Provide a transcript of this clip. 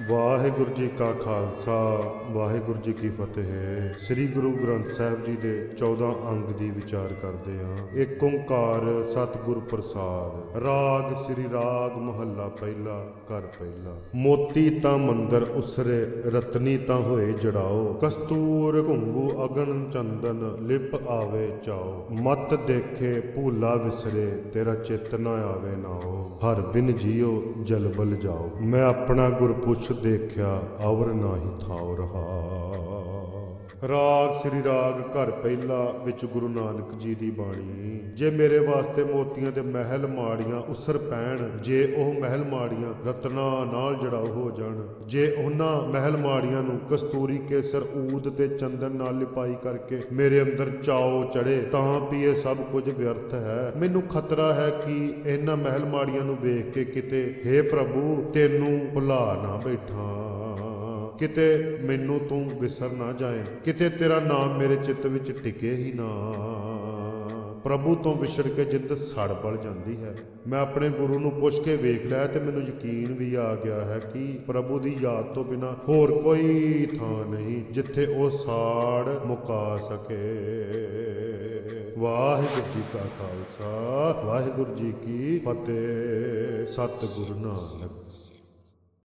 ਵਾਹਿਗੁਰੂ ਜੀ ਕਾ ਖਾਲਸਾ, ਵਾਹਿਗੁਰੂ ਜੀ ਕੀ ਫਤਿਹ। ਸ੍ਰੀ ਗੁਰੂ ਗ੍ਰੰਥ ਸਾਹਿਬ ਜੀ ਦੇ 14 ਅੰਗ ਦੀ ਵਿਚਾਰ ਕਰਦੇ ਹਾਂ। ਏਕ ਓੰਕਾਰ ਸਤਿਗੁਰ ਪ੍ਰਸਾਦ। ਰਾਗ ਸ੍ਰੀ ਰਾਗ ਮਹੱਲਾ ਪਹਿਲਾ ਕਰ ਪਹਿਲਾ। ਮੋਤੀ ਤਾਂ ਮੰਦਰ ਉਸਰੇ, ਰਤਨੀ ਤਾਂ ਹੋਏ ਜੜਾਓ। ਕਸਤੂਰ ਘੁੰਗੂ ਅਗਨ ਚੰਦਨ, ਲਿਪ ਆਵੇ ਚਾਓ। ਮਤ ਦੇਖੇ ਭੂਲਾ ਵਿਸਰੇ, ਤੇਰਾ ਚਿੱਤ ਨਾ ਆਵੇ ਨਾਓ। ਹਰ ਬਿਨ ਜੀਓ ਜਲਬਲ ਜਾਓ। ਮੈਂ ਆਪਣਾ ਗੁਰਪੁੱਛ ਦੇਖਿਆ ਅਵਰ ਨਾਹੀ ਥਾਉ ਰਹਾ ਰਾਗ ਸ੍ਰੀ ਰਾਗ ਘਰ ਪਹਿਲਾ ਵਿੱਚ ਗੁਰੂ ਨਾਨਕ ਜੀ ਦੀ ਬਾਣੀ। ਜੇ ਮੇਰੇ ਵਾਸਤੇ ਮੋਤੀਆਂ ਦੇ ਮਹਿਲ ਮਾੜੀਆਂ ਉਸਰ ਪੈਣ, ਜੇ ਉਹ ਮਹਿਲ ਮਾੜੀਆਂ ਰਤਨਾ ਨਾਲ ਜੜਾਉ ਹੋ ਜਾਣ, ਜੇ ਉਹਨਾਂ ਮਹਿਲ ਮਾੜੀਆਂ ਨੂੰ ਕਸਤੂਰੀ ਕੇਸਰ ਊਦ ਤੇ ਚੰਦਨ ਨਾਲ ਲਿਪਾਈ ਕਰਕੇ ਮੇਰੇ ਅੰਦਰ ਚਾਓ ਚੜੇ, ਤਾਂ ਵੀ ਇਹ ਸਭ ਕੁਝ ਵਿਅਰਥ ਹੈ। ਮੈਨੂੰ ਖਤਰਾ ਹੈ ਕਿ ਇਹਨਾਂ ਮਹਿਲ ਮਾੜੀਆਂ ਨੂੰ ਵੇਖ ਕੇ ਕਿਤੇ हे ਪ੍ਰਭੂ, ਤੈਨੂੰ ਭੁਲਾ ਨਾ ਬੈਠਾਂ। ਕਿਤੇ ਮੈਨੂੰ ਤੂੰ ਵਿਸਰ ਨਾ ਜਾਏ, ਕਿਤੇ ਤੇਰਾ ਨਾਮ ਮੇਰੇ ਚਿੱਤ ਵਿੱਚ ਟਿਕੇ ਹੀ ਨਾ। ਪ੍ਰਭੂ ਤੋਂ ਵਿਛੜ ਕੇ ਜਿੰਦ ਸੜ ਬਲ ਜਾਂਦੀ ਹੈ। ਮੈਂ ਆਪਣੇ ਗੁਰੂ ਨੂੰ ਪੁੱਛ ਕੇ ਵੇਖ ਲਿਆ ਤੇ ਮੈਨੂੰ ਯਕੀਨ ਵੀ ਆ ਗਿਆ ਹੈ ਕਿ ਪ੍ਰਭੂ ਦੀ ਯਾਦ ਤੋਂ ਬਿਨਾ ਹੋਰ ਕੋਈ ਥਾਂ ਨਹੀਂ ਜਿੱਥੇ ਉਹ ਸਾੜ ਮੁਕਾ ਸਕੇ। ਵਾਹਿਗੁਰੂ ਜੀ ਕਾ ਖਾਲਸਾ, ਵਾਹਿਗੁਰੂ ਜੀ ਕੀ ਫਤਿਹ। ਸਤਿਗੁਰੂ ਨਾਨਕ